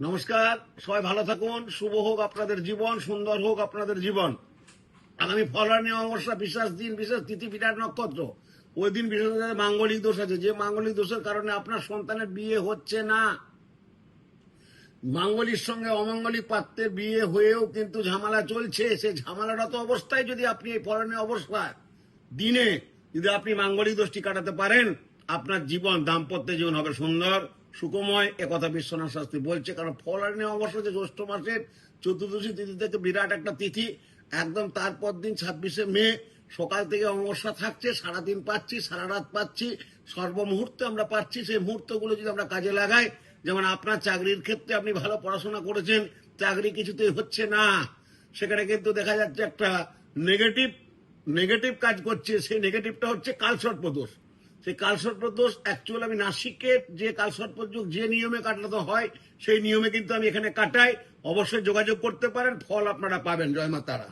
নমস্কার, সবাই ভালো থাকুন, শুভ হোক আপনাদের জীবন, সুন্দর হোক আপনাদের জীবন। আগামী ফলানি অমাবস্যা বিশেষ দিন, বিশেষ তিথি, বিরাট নক্ষত্র। ওই দিন বিশেষ মাঙ্গলিক দোষ আছে। যে মাঙ্গলিক দোষের কারণে আপনার সন্তানের বিয়ে হচ্ছে না। মাঙ্গলিক সঙ্গে অমাঙ্গলিক পাত্রের বিয়ে হয়েও কিন্তু ঝামেলা চলছে। সে ঝামেলাটা তো অবস্থায় যদি আপনি এই ফলনের অবস্থায় দিনে যদি আপনি মাঙ্গলিক দোষটি কাটাতে পারেন, আপনার জীবন, দাম্পত্য জীবন হবে সুন্দর। সুখময় একথা বিশ্বনাথ শাস্ত্রী বলছে, কারণ ফলানি অবশ্য যে জ্যৈষ্ঠ মাসের চতুর্দশী তিথি থেকে বিরাট একটা তিথি। একদম তারপর দিন ছাব্বিশে মে, সকাল থেকে অমাবস্যা থাকছে, সারাদিন পাচ্ছি সারা রাত পাচ্ছি, সর্বমুহূর্তে আমরা পাচ্ছি। সেই মুহূর্তগুলো যদি আমরা কাজে লাগাই, যেমন আপনার চাকরির ক্ষেত্রে আপনি ভালো পড়াশোনা করেছেন, চাকরি কিছুতেই হচ্ছে না। সেখানে কিন্তু দেখা যাচ্ছে একটা নেগেটিভ নেগেটিভ কাজ করছে। সেই নেগেটিভটা হচ্ছে কালসর্প দোষ। সেই কালসর্প দোষ অ্যাকচুয়াল আমি নাসিকের যে কালসর্প যোগ যে নিয়মে কাটাতে হয়, সেই নিয়মে কিন্তু আমি এখানে কাটাই। অবশ্যই যোগাযোগ করতে পারেন, ফল আপনারা পাবেন, জয় মা তারা